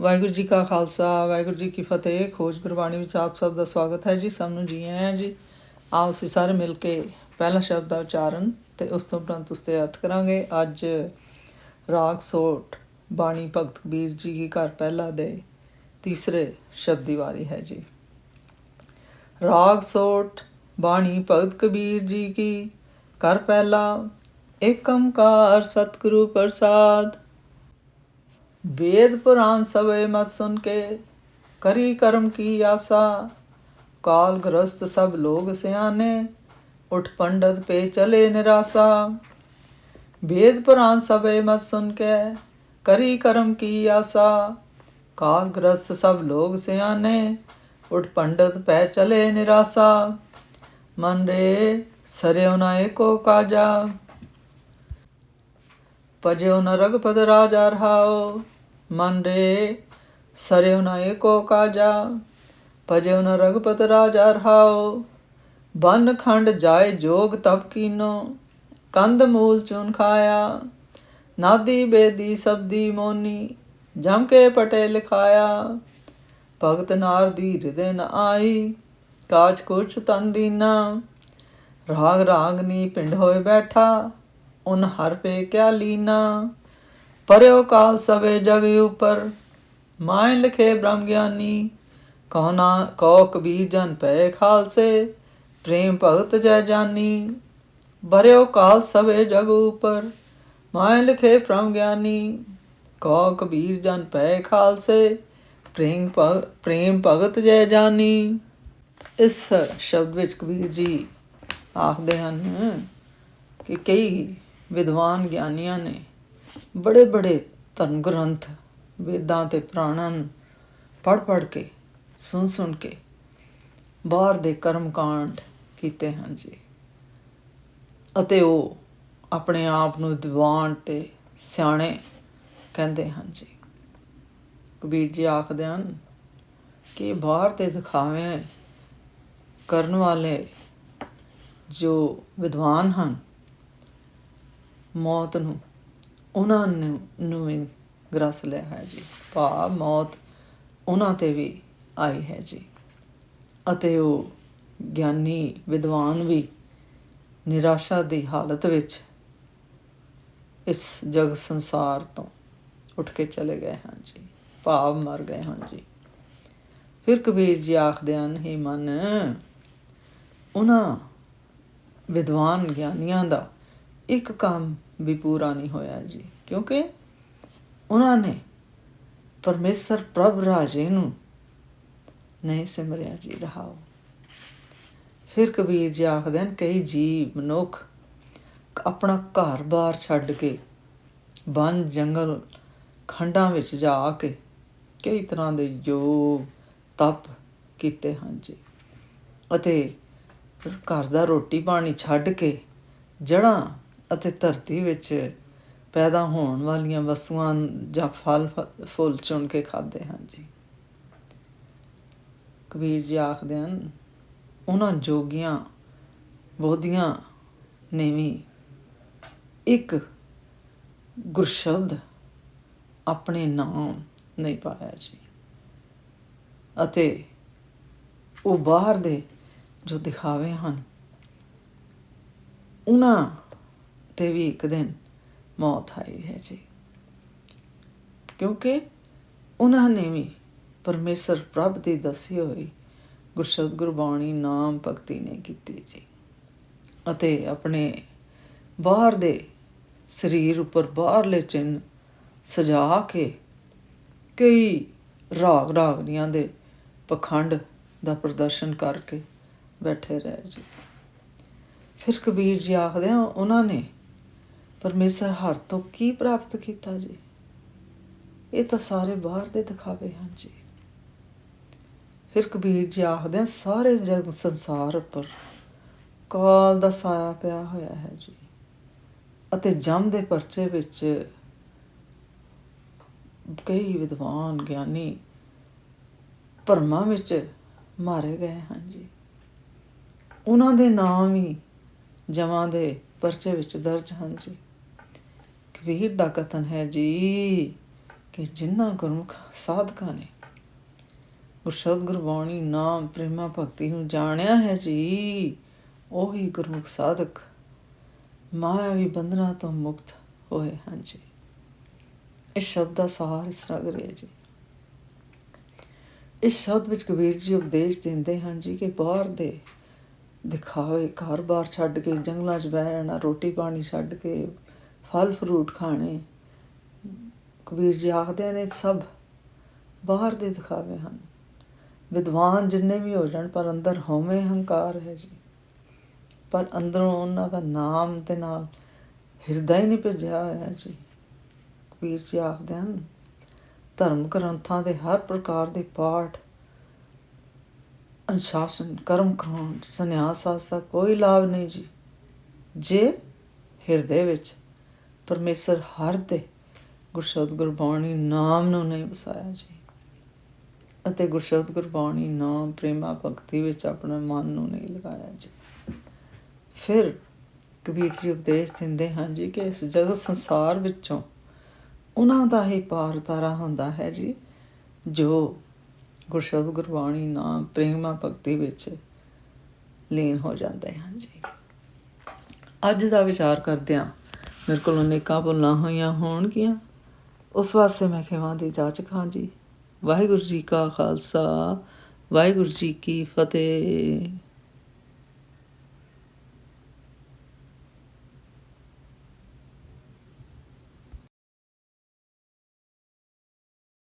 ਵਾਹਿਗੁਰੂ ਜੀ ਕਾ ਖਾਲਸਾ, ਵਾਹਿਗੁਰੂ ਜੀ ਕੀ ਫਤਿਹ। ਖੋਜ ਗੁਰਬਾਣੀ ਵਿੱਚ ਆਪ ਸਭ ਦਾ ਸਵਾਗਤ ਹੈ ਜੀ, ਸਭ ਨੂੰ ਜੀ ਆਇਆਂ ਜੀ। ਆਓ ਅਸੀਂ ਸਾਰੇ ਮਿਲ ਕੇ ਪਹਿਲਾ ਸ਼ਬਦ ਦਾ ਉਚਾਰਨ ਤੇ ਉਸ ਤੋਂ ਉਪਰੰਤ ਉਸ ਤੇ ਅਰਥ ਕਰਾਂਗੇ। ਅੱਜ ਰਾਗ ਸੋਟ, ਬਾਣੀ ਭਗਤ ਕਬੀਰ ਜੀ ਕੀ ਘਰ ਪਹਿਲਾ ਦੇ ਤੀਸਰੇ ਸ਼ਬਦ ਦੀ ਵਾਰੀ ਹੈ ਜੀ। ਰਾਗ ਸੋਟ, ਬਾਣੀ ਭਗਤ ਕਬੀਰ ਜੀ ਕੀ ਕਰ ਪਹਿਲਾ, ਏਕੰਕਾਰ ਸਤਿਗੁਰੂ ਪ੍ਰਸਾਦ। वेद पुराण सवे मत सुन के करी कर्म की आशा काल ग्रस्त सब लोग सियाने उठ पंडित पे चले निराशा वेद पुराण सवे मत सुन के करी कर्म की आशा काल ग्रस्त सब लोग सियाने उठ पंडित पे चले निराशा मन रे सरयो न एको काजा ਭਜਿਓ ਨ ਰਗਪਦ ਰਾਜਾ ਰਹਾਓ ਮਨ ਰੇ ਸਰਿਓ ਨ ਏਕੋ ਕਾਜਾ। ਭਜਿਓ ਨ ਰਗਪਦ ਰਾਜਾ ਰਹਾਓ ਬਨ ਖੰਡ ਜਾਏ ਜੋਗ ਤਪ ਕੀਨੋ ਕੰਦ ਮੂਲ ਚੁਨ ਖਾਇਆ। ਨਾਦੀ ਬੇਦੀ ਸਬਦੀ ਮੋਨੀ, ਜਮ ਕੇ ਪਟੇ ਲਿਖਾਇਆ। ਭਗਤ ਨਾਰ ਦੀ ਹਿਰਦੇ ਨ ਆਈ ਕਾਜ ਕੁਛ ਤਨ ਦੀਨਾ। ਰਾਗ ਰਾਗਨੀ ਪਿੰਡ ਹੋਏ ਬੈਠਾ ਉਨ ਹਰ ਪੇ ਕਿਆ ਲੀਨਾ? ਪਰਿਓ ਕਾਲ ਸਵੇ ਜਗ ਉਪਰ। ਮਾਇ ਲਿਖੇ ਬ੍ਰਹਮ ਗਿਆਨੀ। ਕਉ ਨਾ, ਕਉ ਕਬੀਰ ਜਨ ਪੈ ਖਾਲਸੇ। ਪ੍ਰੇਮ ਭਗਤ ਜੈ ਜਾਨੀ। ਬਰਿਓ ਕਾਲ ਸਵੇ ਜਗ ਉਪਰ। ਮਾਇ ਲਿਖੇ ਬ੍ਰਹਮ ਗਿਆਨੀ। ਕਉ ਕਬੀਰ ਜਨ ਪੈ ਖਾਲਸੇ। ਪ੍ਰੇਮ ਭਗ, ਪ੍ਰੇਮ ਭਗਤ ਜੈ ਜਾਨੀ। ਇਸ ਸ਼ਬਦ ਵਿੱਚ ਕਬੀਰ ਜੀ ਆਖਦੇ ਹਨ ਕਿ ਕਈ ਵਿਦਵਾਨ ਗਿਆਨੀਆਂ ਨੇ ਬੜੇ ਬੜੇ ਧਰਮ ਗ੍ਰੰਥ ਵੇਦਾਂ ਤੇ ਪੁਰਾਣਾਂ ਪੜ ਪੜ ਕੇ ਸੁਣ ਸੁਣ ਕੇ ਬਾਹਰ ਦੇ ਕਰਮ ਕਾਂਡ ਕੀਤੇ ਹਨ ਜੀ। ਅਤੇ ਉਹ ਆਪਣੇ ਆਪ ਨੂੰ ਦੀਵਾਨ ਤੇ ਸਿਆਣੇ ਕਹਿੰਦੇ ਹਨ ਜੀ। ਕਬੀਰ ਜੀ ਆਖਦੇ ਹਨ ਕਿ ਬਾਹਰ ਤੇ ਦਿਖਾਵੇ ਕਰਨ ਵਾਲੇ ਜੋ ਵਿਦਵਾਨ ਹਨ ਮੌਤ ਨੂੰ, ਉਹਨਾਂ ਨੂੰ ਵੀ ਗ੍ਰਸ ਲਿਆ ਹੈ ਜੀ। ਭਾ ਮੌਤ ਉਹਨਾਂ ਤੇ ਵੀ ਆਈ ਹੈ ਜੀ। ਅਤੇ ਉਹ ਗਿਆਨੀ, ਵਿਦਵਾਨ ਵੀ ਨਿਰਾਸ਼ਾ ਦੀ ਹਾਲਤ ਵਿੱਚ ਇਸ ਜਗ ਸੰਸਾਰ ਤੋਂ ਉੱਠ ਕੇ ਚਲੇ ਗਏ ਹਾਂ ਜੀ। ਭਾਵ ਮਰ ਗਏ ਹਾਂ ਜੀ। ਫਿਰ ਕਬੀਰ ਜੀ ਆਖਦੇ ਹਨ, ਹੀ ਮਨ, ਉਹਨਾਂ ਵਿਦਵਾਨ ਗਿਆਨੀਆਂ ਦਾ ਇੱਕ ਕੰਮ ਵੀ ਪੂਰਾ ਨਹੀਂ ਹੋਇਆ ਜੀ, ਕਿਉਂਕਿ ਉਹਨਾਂ ਨੇ ਪਰਮੇਸ਼ਰ ਪ੍ਰਭ ਰਾਜੇ ਨੂੰ ਨਹੀਂ ਸਿਮਰਿਆ ਜੀ ਰਹਾਓ। ਫਿਰ ਕਬੀਰ ਜੀ ਆਖਦੇ ਹਨ, ਕਈ ਜੀਵ, ਮਨੁੱਖ ਆਪਣਾ ਘਰ-ਬਾਰ ਛੱਡ ਕੇ ਬਨ ਜੰਗਲ ਖੰਡਾਂ ਵਿੱਚ ਜਾ ਕੇ ਕਈ ਤਰ੍ਹਾਂ ਦੇ ਯੋਗ ਤਪ ਕੀਤੇ ਹਨ ਜੀ। ਅਤੇ ਘਰ ਦਾ ਰੋਟੀ ਪਾਣੀ ਛੱਡ ਕੇ ਜੜਾਂ ਅਤੇ ਧਰਤੀ ਵਿੱਚ ਪੈਦਾ ਹੋਣ ਵਾਲੀਆਂ ਵਸਤੂਆਂ ਜਾਂ ਫਲ ਫੁੱਲ ਚੁਣ ਕੇ ਖਾਂਦੇ ਹਨ ਜੀ। ਕਬੀਰ ਜੀ ਆਖਦੇ ਹਨ, ਉਹਨਾਂ ਜੋਗੀਆਂ ਬੋਧੀਆਂ ਨੇ ਵੀ ਇੱਕ ਗੁਰਸ਼ਬਦ ਆਪਣੇ ਨਾਮ ਨਹੀਂ ਪਾਇਆ ਜੀ। ਅਤੇ ਉਹ ਬਾਹਰ ਦੇ ਜੋ ਦਿਖਾਵੇ ਹਨ, ਉਹਨਾਂ ਤੇ ਵੀ ਇੱਕ ਦਿਨ ਮੌਤ ਆਈ ਹੈ ਜੀ। ਕਿਉਂਕਿ ਉਹਨਾਂ ਨੇ ਵੀ ਪਰਮੇਸ਼ਰ ਪ੍ਰਭ ਦੀ ਦੱਸੀ ਹੋਈ ਗੁਰਸ਼ਬਦ ਗੁਰਬਾਣੀ ਨਾਮ ਭਗਤੀ ਨੇ ਕੀਤੀ ਜੀ। ਅਤੇ ਆਪਣੇ ਬਾਹਰ ਦੇ ਸਰੀਰ ਉੱਪਰ ਬਾਹਰਲੇ ਚਿੰਨ ਸਜਾ ਕੇ ਕਈ ਰਾਗ ਰਾਗਨੀਆਂ ਦੇ ਪਖੰਡ ਦਾ ਪ੍ਰਦਰਸ਼ਨ ਕਰਕੇ ਬੈਠੇ ਰਹੇ ਜੀ। ਫਿਰ ਕਬੀਰ ਜੀ ਆਖਦੇ ਆ ਉਹਨਾਂ ਨੇ ਪਰਮੇਸ਼ਰ ਹਰ ਤੋਂ ਕੀ ਪ੍ਰਾਪਤ ਕੀਤਾ ਜੀ? ਇਹ ਤਾਂ ਸਾਰੇ ਬਾਹਰ ਦੇ ਦਿਖਾਵੇ ਹਨ ਜੀ। ਫਿਰ ਕਬੀਰ ਜੀ ਆਖਦੇ ਆ, ਸਾਰੇ ਜਗ ਸੰਸਾਰ ਉੱਪਰ ਕਾਲ ਦਾ ਸਾਇਆ ਪਿਆ ਹੋਇਆ ਹੈ ਜੀ ਅਤੇ ਜਮ ਦੇ ਪਰਚੇ ਵਿੱਚ ਕਈ ਵਿਦਵਾਨ, ਗਿਆਨੀ ਪਰਮਾ ਵਿੱਚ ਮਾਰੇ ਗਏ ਹਨ ਜੀ। ਉਹਨਾਂ ਦੇ ਨਾਮ ਵੀ ਜਮਾਂ ਦੇ ਪਰਚੇ ਵਿੱਚ ਦਰਜ ਹਨ ਜੀ। ਕਬੀਰ ਦਾ ਕਥਨ ਹੈ ਜੀ ਕਿ ਜਿਨ੍ਹਾਂ ਗੁਰਮੁਖ ਸਾਧਕਾਂ ਨੇ ਗੁਰਸ਼ਬਦ ਗੁਰਬਾਣੀ ਨਾਮ ਪ੍ਰੇਮਾ ਭਗਤੀ ਨੂੰ ਜਾਣਿਆ ਹੈ ਜੀ, ਉਹੀ ਗੁਰਮੁਖ ਸਾਧਕ ਮਾਇਆਵੀ ਬੰਧਨਾਂ ਤੋਂ ਮੁਕਤ ਹੋਏ ਹਨ ਜੀ। ਇਸ ਸ਼ਬਦ ਦਾ ਸਾਰ ਇਸ ਤਰ੍ਹਾਂ ਕਰਿਆ ਜੀ। ਇਸ ਸ਼ਬਦ ਵਿੱਚ ਕਬੀਰ ਜੀ ਉਪਦੇਸ਼ ਦਿੰਦੇ ਹਨ ਜੀ ਕਿ ਬਾਹਰ ਦੇ ਦਿਖਾਵੇ ਘਰ-ਬਾਰ ਛੱਡ ਕੇ ਜੰਗਲਾਂ 'ਚ ਬਹਿ ਜਾਣਾ ਰੋਟੀ ਪਾਣੀ ਛੱਡ ਕੇ ਫਲ ਫਰੂਟ ਖਾਣੇ। ਕਬੀਰ ਜੀ ਆਖਦੇ ਨੇ, ਸਭ ਬਾਹਰ ਦੇ ਦਿਖਾਵੇ ਹਨ। ਵਿਦਵਾਨ ਜਿੰਨੇ ਵੀ ਹੋ ਜਾਣ, ਪਰ ਅੰਦਰ ਹਉਮੈ ਹੰਕਾਰ ਹੈ ਜੀ। ਪਰ ਅੰਦਰੋਂ ਉਹਨਾਂ ਦਾ ਨਾਮ ਦੇ ਨਾਲ ਹਿਰਦਾ ਹੀ ਨਹੀਂ ਭਿੱਜਿਆ ਹੋਇਆ ਜੀ। ਕਬੀਰ ਜੀ ਆਖਦੇ ਹਨ, ਧਰਮ ਗ੍ਰੰਥਾਂ ਦੇ ਹਰ ਪ੍ਰਕਾਰ ਦੇ ਪਾਠ, ਅਨੁਸ਼ਾਸਨ, ਕਰਮ ਕਾਂਡ ਸੰਨਿਆਸ ਆਸਾ ਕੋਈ ਲਾਭ ਨਹੀਂ ਜੀ। ਜੇ ਹਿਰਦੇ ਵਿੱਚ ਪਰਮੇਸ਼ਰ ਹਰ 'ਤੇ ਗੁਰਸ਼ਬਦ ਗੁਰਬਾਣੀ ਨਾਮ ਨੂੰ ਨਹੀਂ ਵਸਾਇਆ ਜੀ। ਅਤੇ ਗੁਰਸ਼ਬਦ ਗੁਰਬਾਣੀ ਨਾਮ ਪ੍ਰੇਮਾ ਭਗਤੀ ਵਿੱਚ ਆਪਣੇ ਮਨ ਨੂੰ ਨਹੀਂ ਲਗਾਇਆ ਜੀ। ਫਿਰ ਕਬੀਰ ਜੀ ਉਪਦੇਸ਼ ਦਿੰਦੇ ਹਨ ਜੀ ਕਿ ਇਸ ਜਗਤ ਸੰਸਾਰ ਵਿੱਚੋਂ ਉਹਨਾਂ ਦਾ ਹੀ ਪਾਰ ਉਤਾਰਾ ਹੁੰਦਾ ਹੈ ਜੀ, ਜੋ ਗੁਰਸ਼ਬਦ ਗੁਰਬਾਣੀ ਨਾਮ ਪ੍ਰੇਮਾ ਭਗਤੀ ਵਿੱਚ ਲੀਨ ਹੋ ਜਾਂਦੇ ਹਨ ਜੀ। ਅੱਜ ਦਾ ਵਿਚਾਰ ਕਰਦਿਆਂ ਮੇਰੇ ਕੋਲੋਂ ਅਨੇਕਾਂ ਭੁੱਲਾਂ ਹੋਈਆਂ ਹੋਣਗੀਆਂ। ਉਸ ਵਾਸਤੇ ਮੈਂ ਖਿਮਾ ਦੀ ਜਾਚਕ ਹਾਂ ਜੀ। ਵਾਹਿਗੁਰੂ ਜੀ ਕਾ ਖਾਲਸਾ, ਵਾਹਿਗੁਰੂ ਜੀ ਕੀ ਫਤਿਹ।